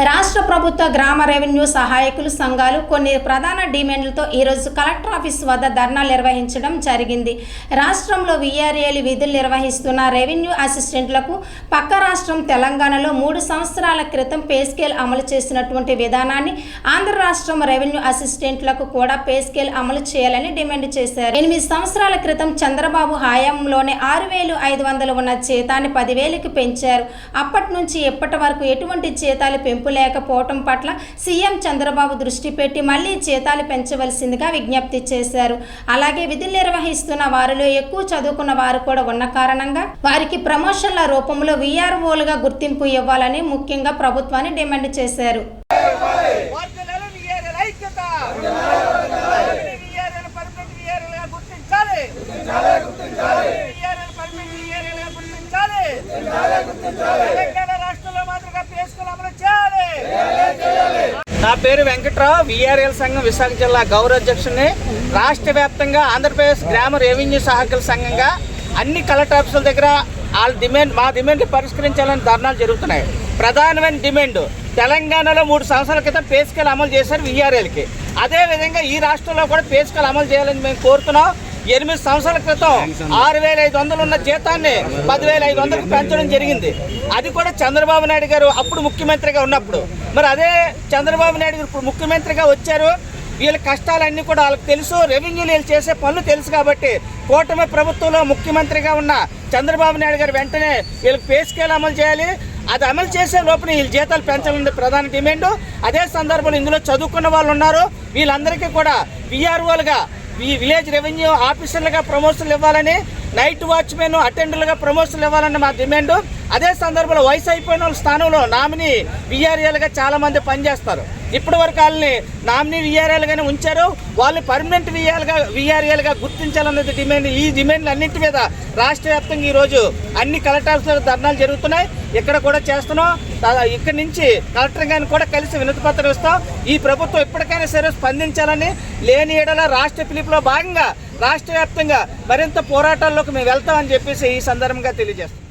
రాష్ట్ర ప్రభుత్వ గ్రామ రెవెన్యూ సహాయకులు సంఘాలు కొన్ని ప్రధాన డిమాండ్లతో ఈరోజు కలెక్టర్ ఆఫీస్ వద్ద ధర్నా నిర్వహించడం జరిగింది. రాష్ట్రంలో విఆర్ఏలు విధులు నిర్వహిస్తున్న రెవెన్యూ అసిస్టెంట్లకు పక్క రాష్ట్రం తెలంగాణలో మూడు సంవత్సరాల క్రితం పే స్కేల్ అమలు చేసినటువంటి విధానాన్ని ఆంధ్ర రాష్ట్రం రెవెన్యూ అసిస్టెంట్లకు కూడా పే స్కేల్ అమలు చేయాలని డిమాండ్ చేశారు. ఎనిమిది సంవత్సరాల క్రితం చంద్రబాబు హయాంలోనే ఆరు వేలు ఐదు వందలు ఉన్న జీతాన్ని పదివేలకు పెంచారు. అప్పటి నుంచి ఇప్పటి వరకు ఎటువంటి జీతాలు పెంపు లేకపోవటం పట్ల సీఎం చంద్రబాబు దృష్టి పెట్టి మళ్ళీ జీతాలు పెంచవలసిందిగా విజ్ఞప్తి చేశారు. అలాగే విధులు నిర్వహిస్తున్న వారిలో ఎక్కువ చదువుకున్న వారు కూడా ఉన్న కారణంగా వారికి ప్రమోషన్ల రూపంలో వీఆర్ఓలుగా గుర్తింపు ఇవ్వాలని ముఖ్యంగా ప్రభుత్వాన్ని డిమాండ్ చేశారు. గుర్తించాలి వీఆర్ఎల్ పర్మనెంట్ వీఆర్ఎల్గా గుర్తించాలి తెలంగాణ రాష్ట్రంలో మాత్రమే పేసుకులు అమలు చేయాలి నా పేరు వెంకట్రావు. విఆర్ఎల్ సంఘం విశాఖ జిల్లా గౌరవ అధ్యక్షుడిని. రాష్ట్ర వ్యాప్తంగా ఆంధ్రప్రదేశ్ గ్రామ రెవెన్యూ సహకార సంఘంగా అన్ని కలెక్టర్ ఆఫీసుల దగ్గర వాళ్ళ డిమాండ్ మా డిమాండ్లు పరిష్కరించాలని ధర్నాలు జరుగుతున్నాయి. ప్రధానమైన డిమాండ్ తెలంగాణలో మూడు సంవత్సరాల క్రితం పేస్కల్ అమలు చేశారు విఆర్ఎల్కి. అదేవిధంగా ఈ రాష్ట్రంలో కూడా పేస్కల్ అమలు చేయాలని మేము కోరుతున్నాం. ఎనిమిది సంవత్సరాల క్రితం ఆరు వేల ఐదు వందలు ఉన్న జీతాన్ని పదివేల ఐదు వందలకు పెంచడం జరిగింది. అది కూడా చంద్రబాబు నాయుడు గారు అప్పుడు ముఖ్యమంత్రిగా ఉన్నప్పుడు. మరి అదే చంద్రబాబు నాయుడు గారు ఇప్పుడు ముఖ్యమంత్రిగా వచ్చారు. వీళ్ళ కష్టాలన్నీ కూడా వాళ్ళకి తెలుసు రెవెన్యూలు వీళ్ళు చేసే పనులు తెలుసు కాబట్టి కూటమి ప్రభుత్వంలో ముఖ్యమంత్రిగా ఉన్న చంద్రబాబు నాయుడు గారు వెంటనే వీళ్ళకి పే స్కేల్ అమలు చేయాలి. అది అమలు చేసే లోపల వీళ్ళ జీతాలు పెంచాలని ప్రధాన డిమాండ్. అదే సందర్భంలో ఇందులో చదువుకున్న వాళ్ళు ఉన్నారు. వీళ్ళందరికీ కూడా విఆర్ఓలుగా విలేజ్ రెవెన్యూ ఆఫీసర్లుగా ప్రమోషన్లు ఇవ్వాలని నైట్ వాచ్మెన్ అటెండర్లుగా ప్రమోషన్లు ఇవ్వాలన్న మా డిమాండ్. అదే సందర్భంలో వయసు అయిపోయిన వాళ్ళ స్థానంలో నామినీ విఆర్ఏలుగా చాలా మంది పనిచేస్తారు. ఇప్పటి వరకు వాళ్ళని నామినీ విఆర్ఏలుగానే ఉంచారు. వాళ్ళు పర్మనెంట్ విఆర్గా విఆర్ఏలుగా గుర్తించాలన్నది డిమాండ్. ఈ డిమాండ్లు అన్నింటి మీద రాష్ట్ర వ్యాప్తంగా ఈరోజు అన్ని కలెక్టర్స్ ధర్నాలు జరుగుతున్నాయి. ఇక్కడ కూడా చేస్తున్నాం. ఇక్కడి నుంచి కలెక్టర్ గారిని కూడా కలిసి వినతి పత్రం ఇస్తాం. ఈ ప్రభుత్వం ఎప్పటికైనా సరే స్పందించాలని లేని ఏడల రాష్ట్ర పిలుపులో భాగంగా రాష్ట్ర వ్యాప్తంగా మరింత పోరాటాల్లోకి మేము వెళ్తామని చెప్పేసి ఈ సందర్భంగా తెలియజేస్తాం